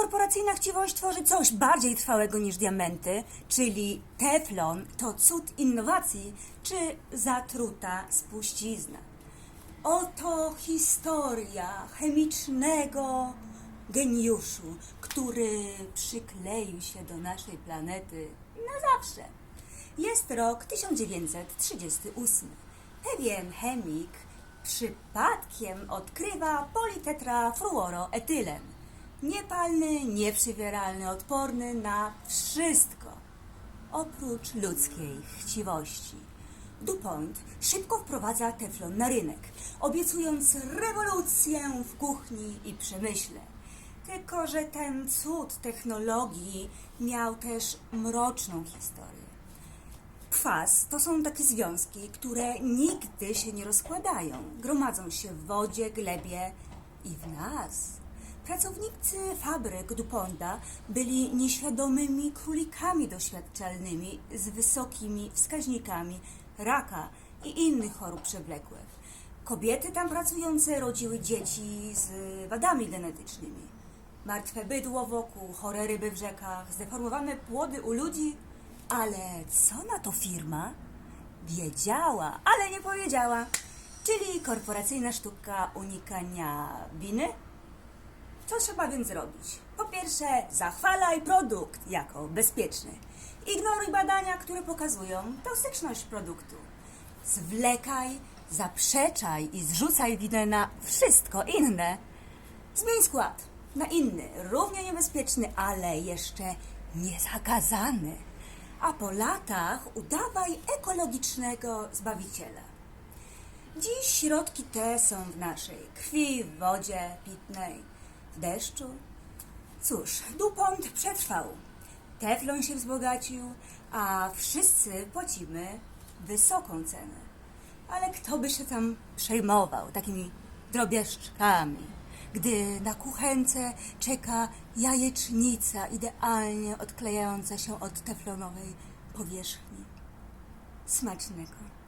korporacyjna chciwość tworzy coś bardziej trwałego niż diamenty, czyli teflon to cud innowacji, czy zatruta spuścizna. Oto historia chemicznego geniuszu, który przykleił się do naszej planety na zawsze. Jest rok 1938. Pewien chemik przypadkiem odkrywa politetrafluoroetylen. Niepalny, nieprzywieralny, odporny na wszystko oprócz ludzkiej chciwości. DuPont szybko wprowadza teflon na rynek, obiecując rewolucję w kuchni i przemyśle. Tylko, że ten cud technologii miał też mroczną historię. Kwas to są takie związki, które nigdy się nie rozkładają. Gromadzą się w wodzie, glebie i w nas. Pracownicy fabryk DuPonta byli nieświadomymi królikami doświadczalnymi z wysokimi wskaźnikami raka i innych chorób przewlekłych. Kobiety tam pracujące rodziły dzieci z wadami genetycznymi. Martwe bydło wokół, chore ryby w rzekach, zdeformowane płody u ludzi. Ale co na to firma? Wiedziała, ale nie powiedziała. Czyli korporacyjna sztuka unikania winy? Co trzeba więc zrobić? Po pierwsze, zachwalaj produkt jako bezpieczny. Ignoruj badania, które pokazują toksyczność produktu. Zwlekaj, zaprzeczaj i zrzucaj winę na wszystko inne. Zmień skład na inny, równie niebezpieczny, ale jeszcze niezakazany. A po latach udawaj ekologicznego zbawiciela. Dziś środki te są w naszej krwi, w wodzie pitnej, deszczu. Cóż, DuPont przetrwał. Teflon się wzbogacił, a wszyscy płacimy wysoką cenę. Ale kto by się tam przejmował takimi drobiazczkami, gdy na kuchence czeka jajecznica idealnie odklejająca się od teflonowej powierzchni. Smacznego.